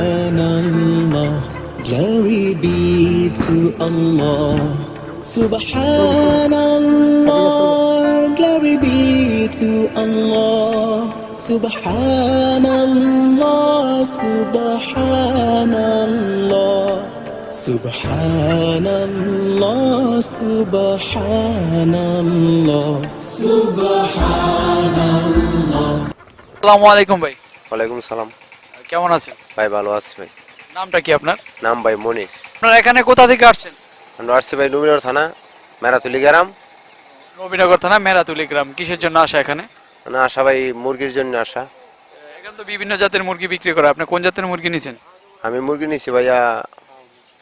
Subhanallah, glory be to Allah. Subhanallah, glory be to Allah. Subhanallah, Subhanallah. Subhanallah, Subhanallah, Subhanallah. আসসালামু আলাইকুম ভাই ওয়ালাইকুম সালাম কেমন আছেন? ভাই ভালো আছি ভাই। নামটা কি আপনার? নাম ভাই মনির। আপনারা এখানে কোথা থেকে আসছেন? আমরা আসছি ভাই নুমিনর থানা মেরাতুলি গ্রাম। নবীনগর থানা মেরাতুলি গ্রাম। কিসের জন্য আসা এখানে? না আসা ভাই মুরগির জন্য আসা। এখানে তো বিভিন্ন জাতের মুরগি বিক্রি করে। আপনি কোন জাতের মুরগি নিছেন? আমি মুরগি নিছি ভাইয়া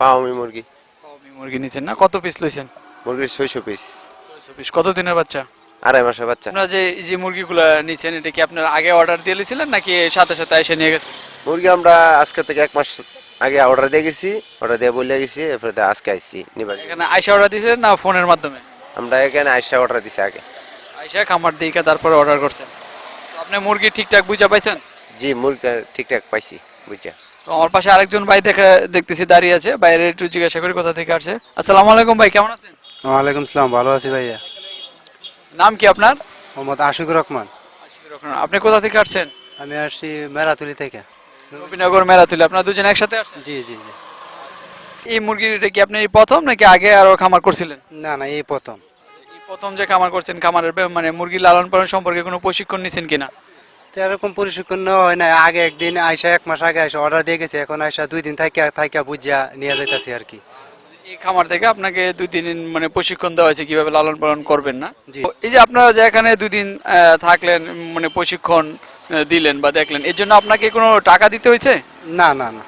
পাওমি মুরগি। কওমি মুরগি নিছেন না? কত পিস লইছেন? মুরগির ছয়শো পিস ছয়শো পিস কত দিনের বাচ্চা? আড়াই মাসের বাচ্চা। আপনারা যে এই যে মুরগিগুলো নিছেন এটা কি আপনারা আগে অর্ডার দিয়ে দিয়েছিলেন নাকি সাথে সাথে এসে নিয়ে গেছেন? মুরগি আমরা আজকে থেকে এক মাস আগে অর্ডার দিয়ে গেছি অর্ডার দিয়ে বলে গেছি এরপরে তো আজকে আইছি নিবার এখানে আইসা অর্ডার দিয়েছিলেন না ফোনের মাধ্যমে? আমরা এখানে আইসা অর্ডার দিছি আগে। আইসা খামার দিকে তারপরে অর্ডার করছেন। তো আপনি মুরগি ঠিকঠাক বুঝা পাইছেন? জি মুরগিটা ঠিকঠাক পাইছি বুঝছা তো আমার পাশে আরেকজন ভাই দেখে দেখতেছি দাঁড়িয়ে আছে বাইরে একটু জিজ্ঞাসা করি কোথা থেকে আসছে। আসসালামু আলাইকুম ভাই কেমন আছেন? ওয়ালাইকুম সালাম ভালো আছি ভাইয়া। নাম কি আপনার? মোহাম্মদ আশিকুর রহমান। আপনি কোথা থেকে আসছেন? আমি আসছি মেরাতুলি থেকে। নবীনগর মেলাতুলি আপনারা দুজন একসাথে আসছেন? জি জি জি। এই মুরগিটা কি আপনি এই প্রথম নাকি আগে আরও খামার করছিলেন? না না এই প্রথম। এই প্রথম যে খামার করছেন খামারের মানে মুরগি লালন পালন সম্পর্কে কোনো প্রশিক্ষণ নিছেন কিনা? এরকম প্রশিক্ষণ নেওয়া হয় না আগে একদিন আইসা এক মাস আগে আইসা অর্ডার দিয়ে গেছে। এখন আইসা দুই দিন থাইকা থাইকা বুঝিয়া নিয়ে যাইতাছি আর কি। এই খামার থেকে আপনাকে দুই দিন মানে প্রশিক্ষণ দেওয়া হয়েছে কীভাবে লালন পালন করবেন না? এই যে আপনারা যে এখানে দুই দিন থাকলেন মানে প্রশিক্ষণ দিলেন বা দেখলেন এর জন্য আপনাকে কোনো টাকা দিতে হয়েছে? না না না।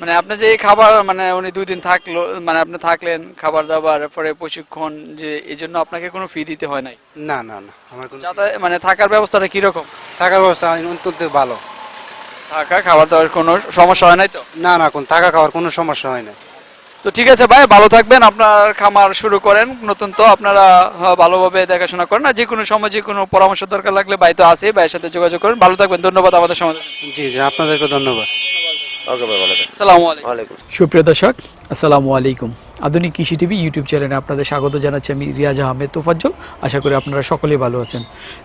মানে আপনি যে এই খাবার মানে উনি দুই দিন থাকল মানে আপনি থাকলেন খাবার দাবার পরে প্রশিক্ষণ যে এই জন্য আপনাকে কোনো ফি দিতে হয় নাই? না না না আমার কোনো যাতায়াত মানে থাকার ব্যবস্থাটা কীরকম? থাকার ব্যবস্থা অন্তত ভালো। থাকা খাবার দাবার কোনো সমস্যা হয় নাই তো? না না কোন থাকা খাওয়ার কোনো সমস্যা হয় না তো ঠিক আছে ভাই ভালো থাকবেন আপনার খামার শুরু করেন। নতুন তো আপনারা ভালোভাবে দেখাশোনা করেন। আর যে কোনো সময় যে কোনো পরামর্শ দরকার লাগলে ভাই তো আছে ভাইয়ের সাথে যোগাযোগ করেন। ভালো থাকবেন ধন্যবাদ আমাদের সমাজ জি জি আপনাদেরকে ধন্যবাদ। ওকে ভাই ভালো থাকেন। আসসালামু আলাইকুম। সুপ্রিয় দর্শক আসসালামু আলাইকুম। আধুনিক কৃষি টিভি ইউটিউব চ্যানেলে আপনাদের স্বাগত জানাচ্ছি আমি রিয়াজ আহমেদ তোফাজ্জল। আশা করি আপনারা সকলেই ভালো আছেন।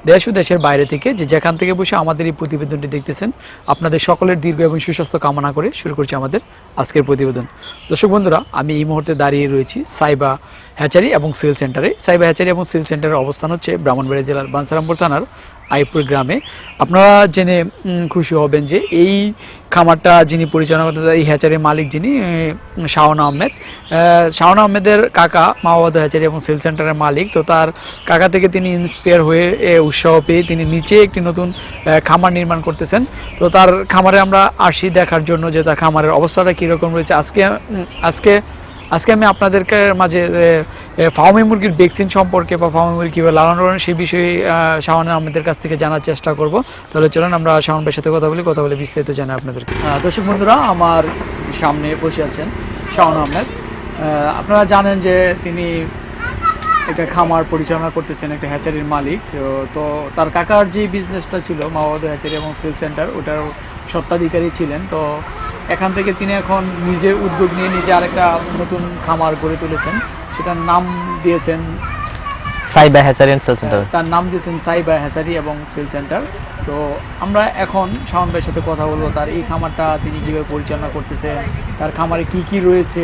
দেশ ও দেশের বাইরে থেকে যে যেখান থেকে বসে আমাদের এই প্রতিবেদনটি দেখতেছেন, আপনাদের সকলের দীর্ঘ এবং সুস্বাস্থ্য কামনা করে শুরু করছি আমাদের আজকের প্রতিবেদন। দর্শক বন্ধুরা, আমি এই মুহূর্তে দাঁড়িয়ে রয়েছি সাইবা হ্যাচারি এবং সেল সেন্টারে। সাইবা হ্যাচারি এবং সেল সেন্টারের অবস্থান হচ্ছে ব্রাহ্মণবাড়িয়া জেলার বাঞ্ছারামপুর থানার আইপুর গ্রামে। আপনারা জেনে খুশি হবেন যে এই খামারটা যিনি পরিচালনা করতে এই হ্যাচারির মালিক যিনি শাওন আহমেদ। আহ, শাওন আহমেদের কাকা মাওয়াদ হ্যাচারি এবং সেল সেন্টারের মালিক। তো তার কাকা থেকে তিনি ইন্সপায়ার হয়ে উৎসাহ পেয়ে তিনি নিচে একটি নতুন খামার নির্মাণ করতেছেন। তো তার খামারে আমরা আসি দেখার জন্য যে তার খামারের অবস্থাটা কীরকম রয়েছে। আজকে আজকে আজকে আমি আপনাদেরকে মাঝে এ, মুরগির ভ্যাকসিন সম্পর্কে বা ফাউমি মুরগি কীভাবে লালন পালন সেই বিষয়ে শাওন আমাদের কাছ থেকে জানার চেষ্টা করব। তাহলে চলুন আমরা শাওন ভাইয়ের সাথে কথা বলি কথা বলে বিস্তারিত জানাই আপনাদেরকে। দর্শক বন্ধুরা আমার সামনে বসে আছেন শাওন আহমেদ। আপনারা জানেন যে তিনি একটা খামার পরিচালনা করতেছেন একটা হ্যাচারির মালিক তো- তার কাকার যে বিজনেসটা ছিল মাওয়াদ হ্যাচারি এবং সেল সেন্টার ওটার স্বত্বাধিকারী ছিলেন। তো এখান থেকে তিনি এখন নিজের উদ্যোগ নিয়ে নিজে আরেকটা নতুন খামার গড়ে তুলেছেন। সেটার নাম দিয়েছেন Saiba hatchery and sell centre তার নাম দিয়েছেন সাইবা হ্যাসারি এবং সেল সেন্টার তো আমরা এখন শাওন ভাইয়ের সাথে কথা বলব তার এই খামারটা তিনি কীভাবে পরিচালনা করতেছেন তার খামারে কি কি রয়েছে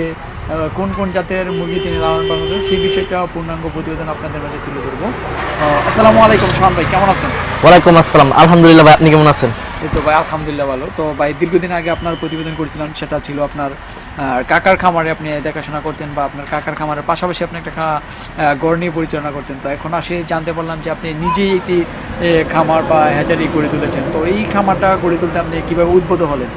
কোন কোন জাতের মুরগি তিনি লালন পালন করেন সেই বিষয়টা পূর্ণাঙ্গ প্রতিবেদন আপনাদের মাঝে তুলে ধরবো। আসসালামু আলাইকুম শাওন ভাই কেমন আছেন? ওয়ালাইকুম আসসালাম। আলহামদুলিল্লাহ ভাই আপনি কেমন আছেন? তো ভাই, আলহামদুলিল্লাহ ভালো। তো ভাই, দীর্ঘদিন আগে আপনার প্রতিবেদন করেছিলাম, সেটা ছিল আপনার কাকার খামারে আপনি দেখাশোনা করতেন বা আপনার কাকার খামারের পাশাপাশি আপনি একটা গড় নিয়ে পরিচালনা করতেন। তো এখন আসে জানতে পারলাম যে আপনি নিজেই একটি খামার বা হ্যাচারি গড়ে তুলেছেন। তো এই খামারটা গড়ে তুলতে আপনি কীভাবে উদ্বুদ্ধ হলেন?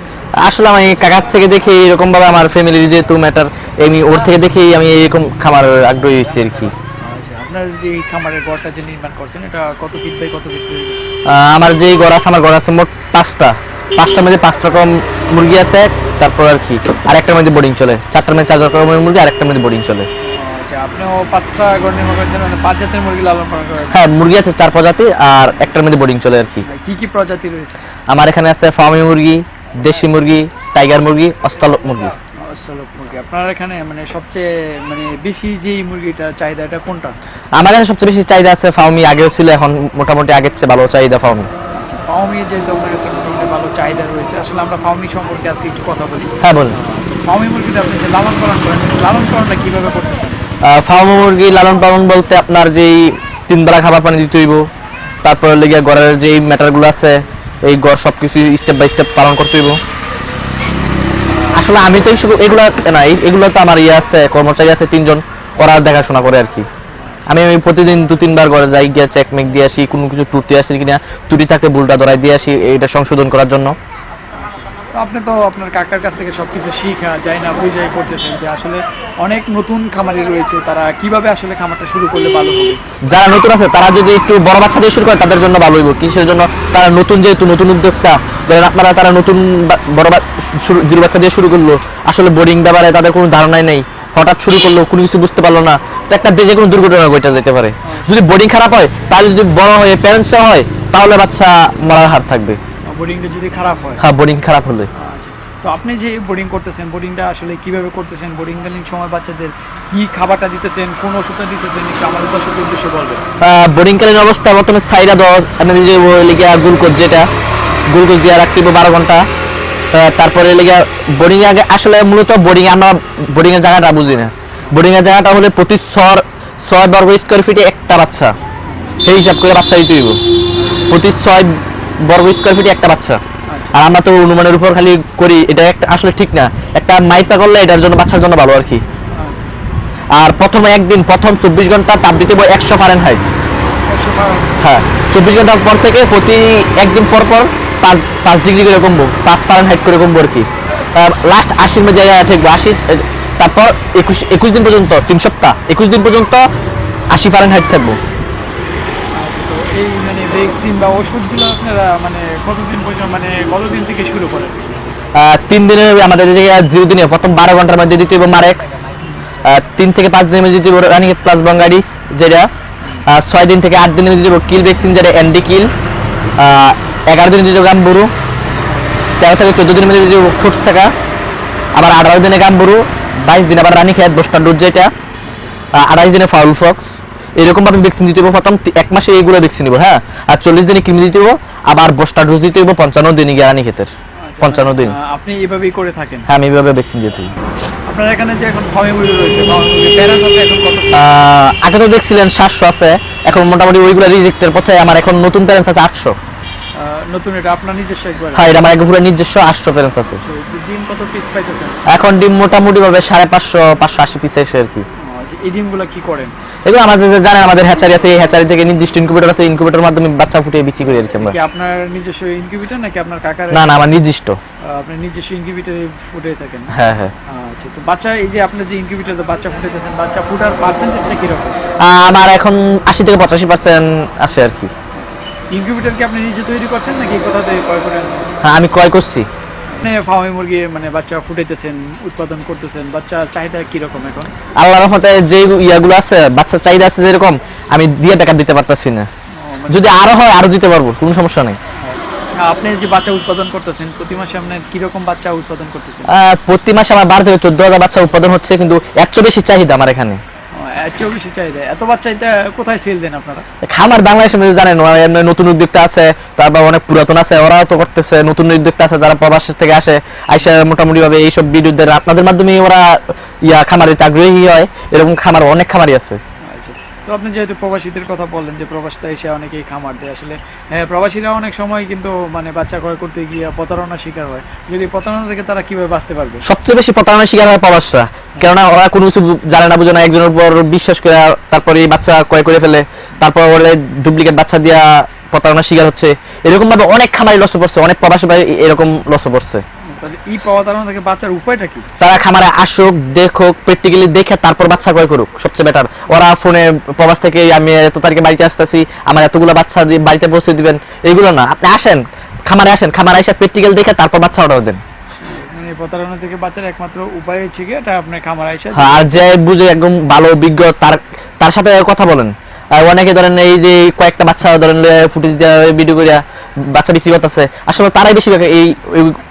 আসলে আমি কাকার থেকে দেখে এরকম ভাবে আমার ফ্যামিলির যেহেতু ম্যাটার এমনি ওর থেকে দেখেই আমি এরকম খামার আগ্রহী হয়েছি আর কি। আপনার যে খামারের গড়টা যে নির্মাণ করছেন এটা কত ফিট বাই কত ফিট তৈরি করছেন? আমার যেই ঘর আছে আমার ঘর আছে মোট পাঁচটা। পাঁচটার মধ্যে পাঁচ রকম মুরগি আছে তারপর আর কি। আর একটার মধ্যে বোর্ডিং চলে। চারটার মধ্যে চার রকমের মুরগি আর একটার মধ্যে বোর্ডিং চলে। আচ্ছা আপনিও পাঁচটা গড় নির্মাণ করেছেন মানে পাঁচ জাতের মুরগি লালন পালন করেন হ্যাঁ মুরগি আছে চার প্রজাতি আর একটার মধ্যে বোর্ডিং চলে আর কি। কি কি প্রজাতি রয়েছে? আমার এখানে আছে ফার্মি মুরগি দেশি মুরগি টাইগার মুরগি অস্তালক মুরগি। অস্ট্রালক মুরগি আপনার এখানে মানে সবচেয়ে মানে বেশি যেই মুরগিটা চাহিদা এটা কোনটা? আমার এখানে সবচেয়ে বেশি চাহিদা আছে ফাউমি আগেও ছিল এখন মোটামুটি আগের চেয়ে ভালো চাহিদা ফাউমি ফাউমি যেহেতু আপনার কাছে মোটামুটি ভালো চাহিদা রয়েছে। আসলে আমরা ফাউমি সম্পর্কে আজকে একটু কথা বলি। হ্যাঁ বলুন। ফাউমি মুরগিটা আপনি যে লালন পালন করেন লালন পালনটা কীভাবে করতেছেন? ফার্ম মুরগি লালন পালন বলতে আপনার যেই তিন বেলা খাবার পানি দিতে হইব তারপরে লেগে ঘরের যেই ম্যাটারগুলো আছে এই ঘর সব কিছু স্টেপ বাই স্টেপ পালন করতে হইব। আসলে আমি তো শুধু এগুলো না এগুলো তো আমার ইয়ে আছে, কর্মচারী আছে, তিনজন, ওরা দেখাশোনা করে আর কি। আমি আমি প্রতিদিন দু, তিনবার ঘরে যাই, গিয়ে চেক মেক দিয়ে আসি, কোনো কিছু টুটি আসি কিনা টুটি থাকে বুলটা ধরাই দিয়ে আসি এটা সংশোধন করার জন্য। আপনি তো আপনার কাকার কাছ থেকে সবকিছু শিখা যায় না বুঝাই করতেছেন যে আসলে অনেক নতুন খামারি রয়েছে, তারা কীভাবে আসলে খামারটা শুরু করলে ভালো হবে? যারা নতুন আছে, তারা যদি একটু বড় বাচ্চা দিয়ে শুরু করে, তাদের জন্য ভালো হইব। কিসের জন্য? তারা নতুন যেহেতু, নতুন উদ্যোক্তা, ধরেন আপনারা তারা নতুন বড় জিরো বাচ্চা দিয়ে শুরু করল, আসলে বোর্ডিং ব্যাপারে তাদের কোনো ধারণাই নেই। হঠাৎ শুরু করল, কোনো কিছু বুঝতে পারল না। তো একটা যে কোনো দুর্ঘটনা ঘটে যেতে পারে। যদি বোর্ডিং খারাপ হয়, তাহলে যদি বড় হয়ে প্যারেন্টস হয়, তাহলে বাচ্চা মরার হার থাকবে। বোর্ডিংটা যদি খারাপ হয়? হ্যাঁ বোর্ডিং খারাপ হলে। আচ্ছা তো আপনি যে বোর্ডিং করতেছেন বোর্ডিংটা আসলে কীভাবে করতেছেন? বোর্ডিংকালীন সময় বাচ্চাদের কি খাবারটা দিতেছেন কোন ওষুধটা দিতেছেন? একটু আমাদের দর্শকের উদ্দেশ্যে বলবেন। বোর্ডিংকালীন অবস্থা বর্তমানে সাইডা দেওয়া আপনাদের যে লিগা গ্লুকোজ যেটা গ্লুকোজ দিয়ে রাখতে হবে বারো ঘণ্টা। তারপরে লিগা বোর্ডিং আগে আসলে মূলত বোর্ডিং আমরা বোর্ডিং এর জায়গাটা বুঝি না। বোর্ডিং এর জায়গাটা হলে প্রতি ছয় ছয় বর্গ স্কোয়ার ফিটে একটা বাচ্চা। সেই হিসাব করে বাচ্চা দিতে হইব। প্রতি ছয় বর্গ স্কোয়ার ফিটে একটা বাচ্চা। আর আমরা তো অনুমানের উপর খালি করি এটা একটা আসলে ঠিক না। একটা মাইপা করলে এটার জন্য বাচ্চার জন্য ভালো আর কি। আর প্রথমে একদিন প্রথম চব্বিশ ঘণ্টা তাপ দিতে হবে একশো ফারেন হাইট হ্যাঁ চব্বিশ ঘণ্টার পর থেকে প্রতি একদিন পর পর পাঁচ পাঁচ ডিগ্রি করে কমবো পাঁচ ফারেন হাইট করে কমবো আর কি। লাস্ট আশির মধ্যে থাকব আশি তারপর একুশ একুশ দিন পর্যন্ত তিন সপ্তাহ একুশ দিন পর্যন্ত আশি ফারেন হাইট থাকব। আচ্ছা এই মানে ভ্যাকসিন বা ওষুধগুলো আপনারা মানে কতদিন পর্যন্ত মানে কতদিন থেকে শুরু করেন? তিন দিনের আমাদের জিরো দিনে প্রথম বারো ঘণ্টার মধ্যে দিতে হবে মারেক্স তিন থেকে পাঁচ দিনের মধ্যে দিতে রানিং প্লাস বাঙ্গাডিস যেটা ছয় দিন থেকে আট দিনের মধ্যে দিব কিল ভ্যাকসিন যেটা অ্যান্ডি কিল এগারো দিনে দিতে গাম্বুরু তেরো থেকে চোদ্দ দিনের মধ্যে দিতে ছোট থাকা আবার আঠারো দিনে গাম্বুরু বাইশ দিন আবার রানি খেয়াত বস্টার ডোজ যেটা। আহ, আঠাইশ দিনে ফাউল ফক্স এরকম ভাবে ভ্যাকসিন দিতে হবে প্রথম এক মাসে এইগুলো ভ্যাকসিন দিব হ্যাঁ? আর চল্লিশ দিনে কৃমি দিতে হবে আবার বস্টার ডোজ দিতে হবে পঞ্চান্ন দিনে গিয়ে রানী ক্ষেতের পঞ্চান্ন দিন। আহ, আপনি এভাবেই করে থাকেন? হ্যাঁ আমি এইভাবে ভ্যাকসিন দিয়ে থাকি। আপনার এখানে যে এখন ফার্মে মুরগি রয়েছে প্যারেন্টস আছে এখন কত? আগে তো দেখছিলেন সাতশো আছে এখন মোটামুটি ওইগুলো রিজেক্টের পথে আমার এখন নতুন প্যারেন্টস আছে আটশো। আহ, নতুন এটা আপনার নিজস্ব একবার? হ্যাঁ এটা আমার আগে পুরো নিজস্ব আটশো প্যারেন্টস আছে। ডিম কত পিস পাইতেছেন? এখন ডিম মোটামুটি ভাবে সাড়ে পাঁচশো পাঁচশো আশি পিস এসে আর কি। আচ্ছা, এই ডিমগুলো কি করেন? এগুলো আমাদের যে জানেন আমাদের হ্যাচারি আছে এই হ্যাচারি থেকে নির্দিষ্ট ইনকিউবেটর আছে ইনকিউবেটরের মাধ্যমে বাচ্চা ফুটিয়ে বিক্রি করি আর আমরা কি আপনার নিজস্ব ইনকিউবেটর নাকি আপনার কাকার না না আমার নির্দিষ্ট। আপনার নিজস্ব ইনকিউবেটরে ফুটে থাকেন? হ্যাঁ হ্যাঁ। আচ্ছা তো বাচ্চা এই যে আপনার যে ইনকিউবেটরে বাচ্চা ফুটাইতেছেন বাচ্চা ফুটার পার্সেন্টেজটা আমার এখন আশি থেকে পঁচাশি পার্সেন্ট আসে আর কি। ইনকিউবেটর কি আপনি নিজে তৈরি করছেন নাকি কোথা থেকে ক্রয় করে আনছেন? হ্যাঁ আমি ক্রয় করছি। ফার্মে মুরগি মানে বাচ্চা ফুটাইতেছেন উৎপাদন করতেছেন বাচ্চা চাহিদা কীরকম এখন? আল্লাহর রহমতে যে ইয়াগুলো আছে বাচ্চার চাহিদা আছে যেরকম আমি দিয়ে টাকা দিতে পারতাছি না। যদি আরও হয় আরও দিতে পারব কোনো সমস্যা নেই। আপনি যে বাচ্চা উৎপাদন করতেছেন প্রতি মাসে আপনার কীরকম বাচ্চা উৎপাদন করতেছেন? প্রতি মাসে আমার বারো থেকে চোদ্দ হাজার বাচ্চা উৎপাদন হচ্ছে কিন্তু চেয়ে বেশি চাহিদা আমার এখানে। বেশি চাহিদা। এত বাচ্চা এটা কোথায় সেল দেন আপনারা? খামার বাংলাদেশের মধ্যে জানেন নতুন উদ্যোক্তা আছে তারপর অনেক পুরাতন আছে ওরাও তো করতেছে নতুন উদ্যোক্তা আছে যারা প্রবাস থেকে আসে আইসা মোটামুটি ভাবে এইসব ভিডিওদের আপনাদের মাধ্যমে ওরা ইয়া খামারিতে আগ্রহী হয় এরকম খামার অনেক খামারি আছে। আচ্ছা। তো আপনি যেহেতু প্রবাসীদের কথা বললেন যে প্রবাসীতে এসে অনেকেই খামার দেয় আসলে হ্যাঁ প্রবাসীরা অনেক সময় কিন্তু মানে বাচ্চা ক্রয় করতে গিয়ে প্রতারণার শিকার হয়। যদি প্রতারণা থেকে তারা কীভাবে বাঁচতে পারবে? সবচেয়ে বেশি প্রতারণার শিকার হয় প্রবাসরা। কেননা ওরা কোনো কিছু জানে না বুঝে না একজনের উপর বিশ্বাস করে তারপরে বাচ্চা ক্রয় করে ফেলে। তারপর ওরা ডুপ্লিকেট বাচ্চা দিয়া প্রতারণার শিকার হচ্ছে। এরকম ভাবে অনেক খামারি লস পড়ছে অনেক প্রবাসী ভাই এরকম লস পড়ছে। প্রতারণা বাচ্চার উপায়টা কি? তারা খামারে আসুক দেখুক প্র্যাকটিক্যালি দেখে তারপর বাচ্চা ক্রয় করুক সবচেয়ে বেটার ওরা ফোনে প্রবাস থেকে আমি এত তারিখে বাড়িতে আসতেছি আমার এতগুলো বাচ্চা বাড়িতে পৌঁছে দিবেন। এইগুলো না আপনি আসেন খামারে আসেন খামারে এসে প্র্যাকটিক্যাল দেখে তারপর বাচ্চা অর্ডার দেন। প্রতারণা থেকে বাচ্চার একমাত্র উপায় হচ্ছে কি এটা আপনার খামার আইসা হ্যাঁ, আর যে বুঝে একদম ভালো অভিজ্ঞ তার তার সাথে কথা বলেন। অনেকে ধরেন এই যে কয়েকটা বাচ্চা ধরেন ফুটেজ দেওয়া ভিডিও করিয়া বাচ্চা বিক্রি করতেছে আসলে তারাই বেশি এই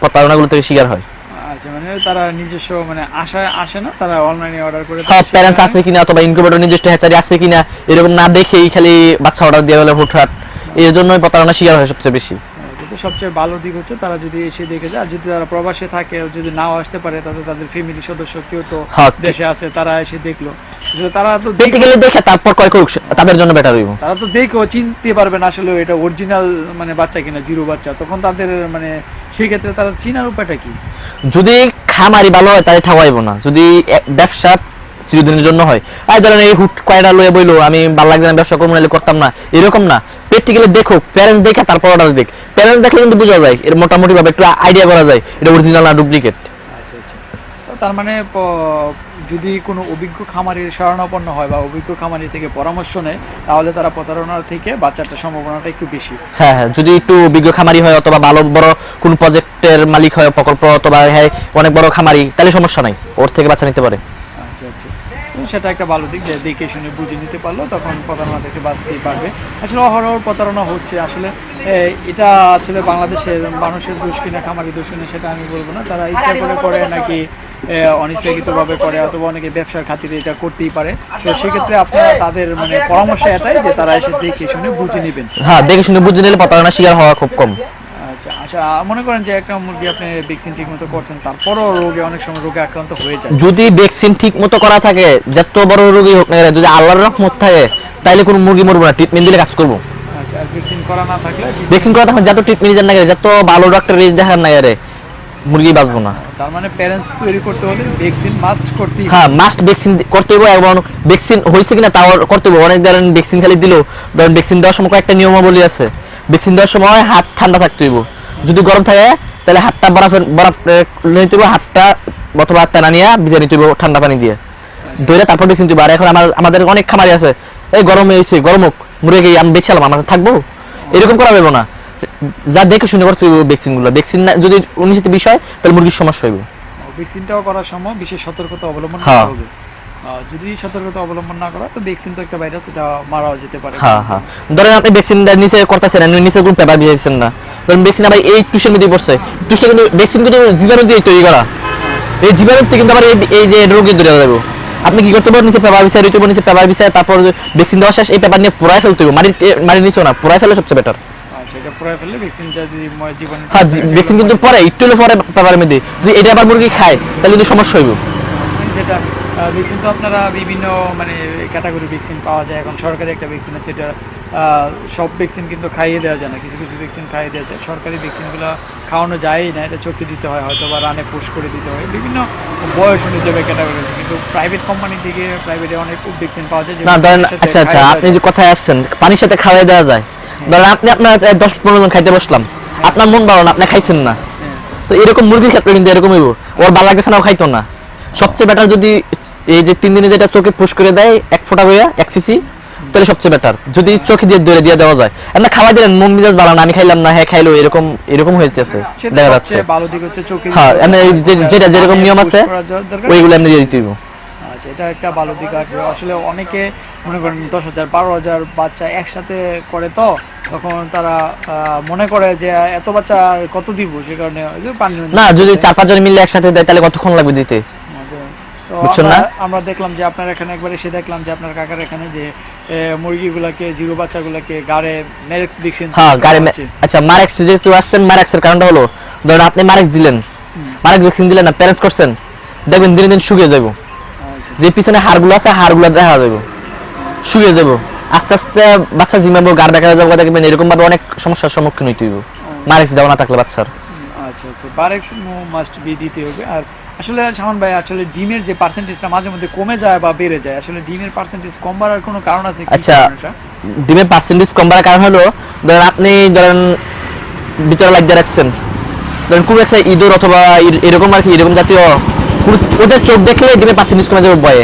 প্রতারণাগুলো থেকে শিকার হয়। আচ্ছা মানে তারা নিজস্ব মানে আশায় আসে না তারা অনলাইনে অর্ডার করে হ্যাঁ প্যারেন্টস আছে কিনা অথবা ইনকিউবেটর নিজস্ব হ্যাচারি আছে কিনা এরকম না দেখেই খালি বাচ্চা অর্ডার দিয়ে গেলে হুটহাট। এই জন্যই প্রতারণা শিকার হয় সবচেয়ে বেশি। কিন্তু সবচেয়ে ভালো দিক হচ্ছে তারা যদি এসে দেখে যায়। আর যদি তারা প্রবাসে থাকে যদি নাও আসতে পারে তাহলে তাদের ফ্যামিলি সদস্য কেউ তো হ্যাঁ। দেশে আছে তারা এসে দেখল। তারা তো দেখতে দেখে- গেলে দেখে তারপর ক্রয় করুক তাদের জন্য বেটার হইব। তারা তো দেখেও চিনতে পারবে না আসলে এটা অরিজিনাল মানে বাচ্চা কিনা জিরো বাচ্চা। তখন তাদের মানে সেই ক্ষেত্রে তারা চিনার উপায়টা কি? যদি খামারি ভালো হয় তাহলে ঠাওয়াইব না। যদি ব্যবসা চিরদিনের জন্য হয়। আর ধরেন এই হুট কয়টা লয়ে বইলো আমি ভালো লাগছে না ব্যবসা করব নাহলে করতাম না। এরকম না। প্র্যাকটিক্যালি দেখো প্যারেন্টস দেখে তারপর অর্ডার দেখ। প্যারেন্টস দেখলে কিন্তু বোঝা যায় এর মোটামুটি ভাবে একটু আইডিয়া করা যায় এটা অরিজিনাল না ডুপ্লিকেট আচ্ছা আচ্ছা। তার মানে যদি কোনো অভিজ্ঞ খামারির শরণাপন্ন হয় বা অভিজ্ঞ খামারি থেকে পরামর্শ নেয় তাহলে তারা প্রতারণার থেকে বাচ্চাটার সম্ভাবনাটা একটু বেশি। হ্যাঁ হ্যাঁ যদি একটু অভিজ্ঞ খামারি হয় অথবা ভালো বড় কোন প্রজেক্টের মালিক হয় প্রকল্প অথবা হ্যাঁ অনেক বড় খামারি তাহলে সমস্যা নাই ওর থেকে বাচ্চা নিতে পারে। আচ্ছা আচ্ছা। সেটা একটা ভালো দিক যে দেখে শুনে বুঝে নিতে পারল তখন প্রতারণা থেকে বাঁচতেই পারবে। আসলে অহরহ প্রতারণা হচ্ছে আসলে এটা আসলে বাংলাদেশের মানুষের দোষ কিনা খামারি দোষ কিনা সেটা আমি বলব না। তারা ইচ্ছা করে করে নাকি অনিচ্ছাকৃতভাবে করে অথবা অনেকে ব্যবসার খাতিরে এটা করতেই পারে। তো সেক্ষেত্রে আপনারা তাদের মানে পরামর্শ এটাই যে তারা এসে দেখে শুনে। বুঝে নেবেন। হ্যাঁ দেখে শুনে বুঝে নিলে প্রতারণা শিকার হওয়া খুব কম। আচ্ছা আচ্ছা মনে করেন যে একটা মুরগি আপনি ভ্যাকসিন ঠিক মতো করছেন তারপরও রোগে অনেক সময় রোগে আক্রান্ত হয়ে যায়। যদি ভ্যাকসিন ঠিক মতো করা থাকে যত বড় রোগী হোক না যদি আল্লাহর রহমত থাকে তাহলে কোনো মুরগি মরবো না ট্রিটমেন্ট দিলে কাজ করব। আচ্ছা ভ্যাকসিন করা না থাকলে ভ্যাকসিন করা থাকে যত ট্রিটমেন্ট দেন না যত ভালো ডাক্তার দেখান না মুরগি বাঁচবো না। তার মানে প্যারেন্টস তৈরি করতে হলে ভ্যাকসিন মাস্ট করতেই হবে। হ্যাঁ মাস্ট ভ্যাকসিন করতে হবে এবং ভ্যাকসিন হয়েছে কিনা তাও করতে হবে অনেক ধরেন ভ্যাকসিন খালি দিল। ধরেন ভ্যাকসিন দেওয়ার সময় একটা নিয়মাবলী আছে। ভ্যাকসিন দেওয়ার সময় হাত ঠান্ডা থাকতে হইব। যদি গরম থাকে তাহলে হাতটা বরফ এ, নিতে হইব হাতটা অথবা তেনা নিয়ে ভিজে নিতে হইব ঠান্ডা পানি দিয়ে। ধরে তারপর ভ্যাকসিন দিব আর এখন আমার আমাদের অনেক খামারি আছে। এই গরমে এসে গরম হোক গিয়ে আমি বেচালাম আমার থাকব। এরকম করা যাবে না। যা দেখে শুনে করতে হইব ভ্যাকসিনগুলো ভ্যাকসিন যদি উনিশিত বিষয় তাহলে মুরগির সমস্যা হইব। ভ্যাকসিনটাও করার সময় বিশেষ সতর্কতা অবলম্বন হ্যাঁ। করতে হবে। যদি সতর্কতা অবলম্বন না করা তো ভ্যাকসিন তো একটা ভাইরাস এটা মারাও যেতে পারে। হ্যাঁ হ্যাঁ। ধরেন আপনি নিচে করতেছেন আপনি নিচে কোন পেপার দিয়েছেন না। ধরেন ভ্যাকসিন আবার এই টুসের মধ্যে পড়ছে। টুসটা কিন্তু ভ্যাকসিন কিন্তু জীবাণু দিয়ে তৈরি করা। এই কিন্তু আবার এই- যে রোগে ধরে যাব। আপনি কি করতে পারেন নিচে পেপার বিছায় রইতে নিচে পেপার বিছায় তারপর ভ্যাকসিন দেওয়া শেষ এই পেপার নিয়ে পুরাই ফেলতে হবে। মাটির মাটির নিচেও না ফেলে সবচেয়ে বেটার আচ্ছা ভ্যাকসিনটা যদি ম- জীবাণু হ্যাঁ ভ্যাকসিন কিন্তু পরে একটু হলে পরে পেপারের মধ্যে। যদি এটা আবার মুরগি খায় তাহলে কিন্তু সমস্যা হইব। যেটা ভ্যাকসিন তো আপনারা বিভিন্ন মানে ক্যাটাগরি ভ্যাকসিন পাওয়া যায়। এখন সরকারি একটা ভ্যাকসিন আছে যেটা আহ, সব ভ্যাকসিন কিন্তু খাইয়ে দেওয়া যায় না। কিছু কিছু ভ্যাকসিন খাইয়ে দেওয়া যায়। সরকারি ভ্যাকসিনগুলো খাওয়ানো যায়ই না এটা চোখে দিতে হয় হয়তো বা রানে পুশ করে দিতে হয়। বিভিন্ন বয়স অনুযায়ী ক্যাটাগরি কিন্তু প্রাইভেট কোম্পানি থেকে প্রাইভেটে অনেক ভ্যাকসিন পাওয়া যায় না ধরেন আচ্ছা আচ্ছা আপনি যে কথায় আসছেন পানির সাথে খাওয়াই দেওয়া যায়। ধরেন আপনি আপনার দশ পনেরো জন খাইতে বসলাম। আপনার মন ভালো না আপনি খাইছেন না। হ্যাঁ। তো এরকম মুরগির ক্ষেত্রে কিন্তু এরকম হইব। ওর ভালো লাগতেছে না ও খাইতো না। সবচেয়ে বেটার যদি এই যে তিন দিনে যেটা চোখে পুশ করে দেয় এক ফোঁটা করে এক সিসি তাহলে সবচেয়ে বেটার যদি চোখে দিয়ে দৌড়ে দিয়ে দেওয়া যায়। আমরা খাওয়া দিলেন মন মিজাজ ভালো না আমি খাইলাম না হ্যাঁ খাইলো এরকম এরকম হয়েছে দেখা যাচ্ছে। হ্যাঁ, এমনি যেটা যেরকম নিয়ম আছে, ওইগুলো এমনি দিয়ে দিতে আচ্ছা এটা একটা ভালো দিক আছে আসলে অনেকে মনে করেন দশ হাজার বারো হাজার বাচ্চা একসাথে করে তো তখন তারা মনে করে যে এত বাচ্চা কত দিব সে কারণে পানি না যদি চার পাঁচজন মিলে একসাথে দেয় তাহলে কতক্ষণ লাগবে দিতে? বুঝছেন আমরা- না? আমরা দেখলাম যে আপনার এখানে একবার এসে দেখলাম যে আপনার কাকার এখানে যে মুরগিগুলাকে জিরো বাচ্চাগুলাকে গাড়ে মেরেক্স ভ্যাকসিন হ্যাঁ গাড়ি আচ্ছা মারেক্স যেহেতু আসছেন মারেক্সের কারণটা হলো ধরুন আপনি মারেক্স দিলেন মারেক্স ভ্যাকসিন দিলেন না প্যারেন্টস করছেন দেখবেন দিনে দিন শুকিয়ে যাব যে পিছনে হাড়গুলো আছে হাড়গুলো দেখা যাবে শুকিয়ে যাব আস্তে আস্তে বাচ্চা জিমাবো গাড় দেখা যাব দেখবেন এরকম ভাবে অনেক সমস্যার সম্মুখীন হইতে হইব। মারেক্স দেওয়া না থাকলে বাচ্চার। আচ্ছা আচ্ছা। বারেক্স মাস্ট বি দিতে হবে। আর আসলে সামান ভাই আসলে ডিমের যে পার্সেন্টেজটা মাঝে মধ্যে কমে যায় বা বেড়ে যায় আসলে ডিমের পার্সেন্টেজ কম বাড়ার কোনো কারণ আছে কি আচ্ছা। ডিমের পার্সেন্টেজ কম বাড়ার কারণ হলো ধরেন আপনি ধরেন ভিতরে লাগিয়ে রাখছেন ধরেন খুব একটা ইঁদুর অথবা এরকম আর কি এরকম জাতীয় ওদের চোখ দেখলে ডিমের পার্সেন্টেজ কমে যাবে ভয়ে।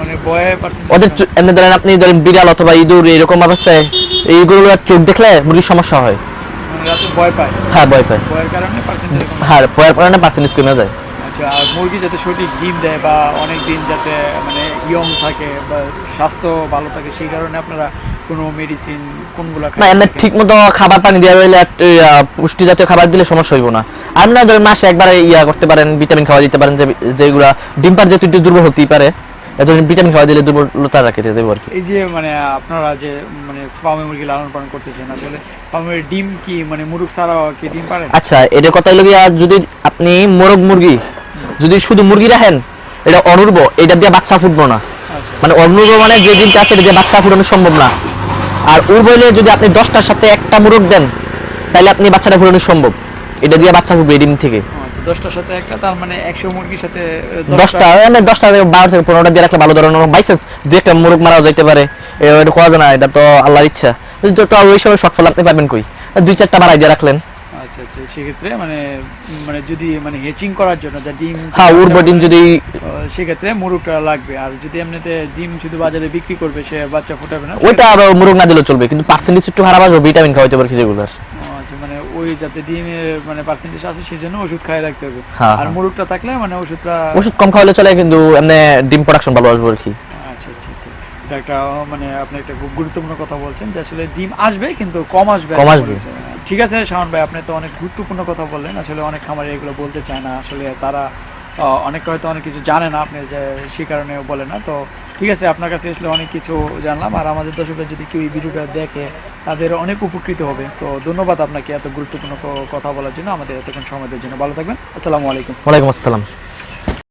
মানে ওদের এমনি ধরেন আপনি ধরেন বিড়াল অথবা ইঁদুর এরকম অবস্থায় এইগুলো চোখ দেখলে মুরগির সমস্যা হয়। মানে ভয় পায়। হ্যাঁ ভয় পায়। ভয়ের কারণে পার্সেন্টেজ হ্যাঁ ভয়ের কারণে পার্সেন্টেজ কমে যায়। মুরগি যাতে সঠিক ডিম দেয় বা অনেক দিন যাতে মানে ইয়ং থাকে বা স্বাস্থ্য ভালো থাকে সেই কারণে আপনারা কোনো মেডিসিন কোনগুলো না এমনি ঠিক মতো খাবার পানি দেওয়া হইলে পুষ্টি জাতীয় খাবার দিলে সমস্যা হইব না। আর না ধরেন মাসে একবারে ইয়া করতে পারেন ভিটামিন খাওয়া দিতে পারেন যে যেগুলা ডিম পার যেহেতু একটু দুর্বল হতেই পারে এত ভিটামিন খাওয়া দিলে দুর্বলতা রাখে যাবে আর কি। এই যে মানে আপনারা যে মানে ফার্মে মুরগি লালন পালন করতেছেন আসলে ফার্মের ডিম কি মানে মুরগ ছাড়া কি ডিম পারে আচ্ছা এটা কথা হলো যদি আপনি মোরগ মুরগি যদি শুধু মুরগি রাখেন এটা অনুর্ব এটা দিয়ে বাচ্চা ফুটবো না। আচ্ছা। মানে অনুর্ব মানে যে ডিমটা আছে এটা দিয়ে বাচ্চা ফুটানো সম্ভব না। আর উর্ব হইলে যদি আপনি দশটার সাথে একটা মুরগ দেন তাহলে আপনি বাচ্চাটা ফুটানো সম্ভব। এটা দিয়ে বাচ্চা ফুটবে ডিম থেকে। আচ্ছা দশটার সাথে একটা তার মানে একশো মুরগির সাথে দশটা মানে দশটা থেকে বারো থেকে পনেরোটা দিয়ে রাখলে ভালো ধরনের বাইসেন্স দু একটা মুরগ মারাও যাইতে পারে। এটা করা যায় না এটা তো আল্লাহর ইচ্ছা। ওই সময় শর্ট ফল আপনি পাবেন কই? দুই চারটা বাড়াই দিয়ে রাখলেন। আচ্ছা আচ্ছা সেক্ষেত্রে মানে মানে যদি মানে হেচিং করার জন্য যা ডিম হ্যাঁ ডিম যদি সেক্ষেত্রে মুরগটা লাগবে। আর যদি এমনিতে ডিম শুধু বাজারে বিক্রি করবে সে বাচ্চা ফুটাবে না ওইটা মুরগ না দিলেও চলবে কিন্তু পার্সেন্টেজ একটু খারাপ আসবে ভিটামিন খাওয়াইতে পারে আচ্ছা মানে ওই যাতে ডিমের মানে পার্সেন্টেজ আছে সেই জন্য ওষুধ খাই রাখতে হবে। হ্যাঁ, আর হ্যাঁ। মুরগটা থাকলে মানে ওষুধটা ওষুধ কম খাওয়ালে চলে কিন্তু এমনি ডিম প্রোডাকশন ভালো আসবে আর কি। আচ্ছা আচ্ছা এটা একটা মানে আপনি একটা খুব গুরুত্বপূর্ণ কথা বলছেন যে আসলে ডিম আসবে কিন্তু কম আসবে। কম আসবে। ঠিক আছে, শাওন ভাই, আপনি তো অনেক গুরুত্বপূর্ণ কথা বললেন। আসলে অনেক খামারি এগুলো বলতে চায় না। আসলে তারা অনেকে হয়তো অনেক কিছু জানে না, আপনি যে সেই কারণে বলে না। তো ঠিক আছে, আপনার কাছে আসলে অনেক কিছু জানলাম। আর আমাদের দর্শকরা যদি কেউ এই ভিডিওটা দেখে, তাদের অনেক উপকৃত হবে। তো ধন্যবাদ আপনাকে এত গুরুত্বপূর্ণ কথা বলার জন্য। আমাদের এতক্ষণ সময় দেওয়ার জন্য। ভালো থাকবেন। আসসালামু আলাইকুম। ওয়ালাইকুম আসসালাম।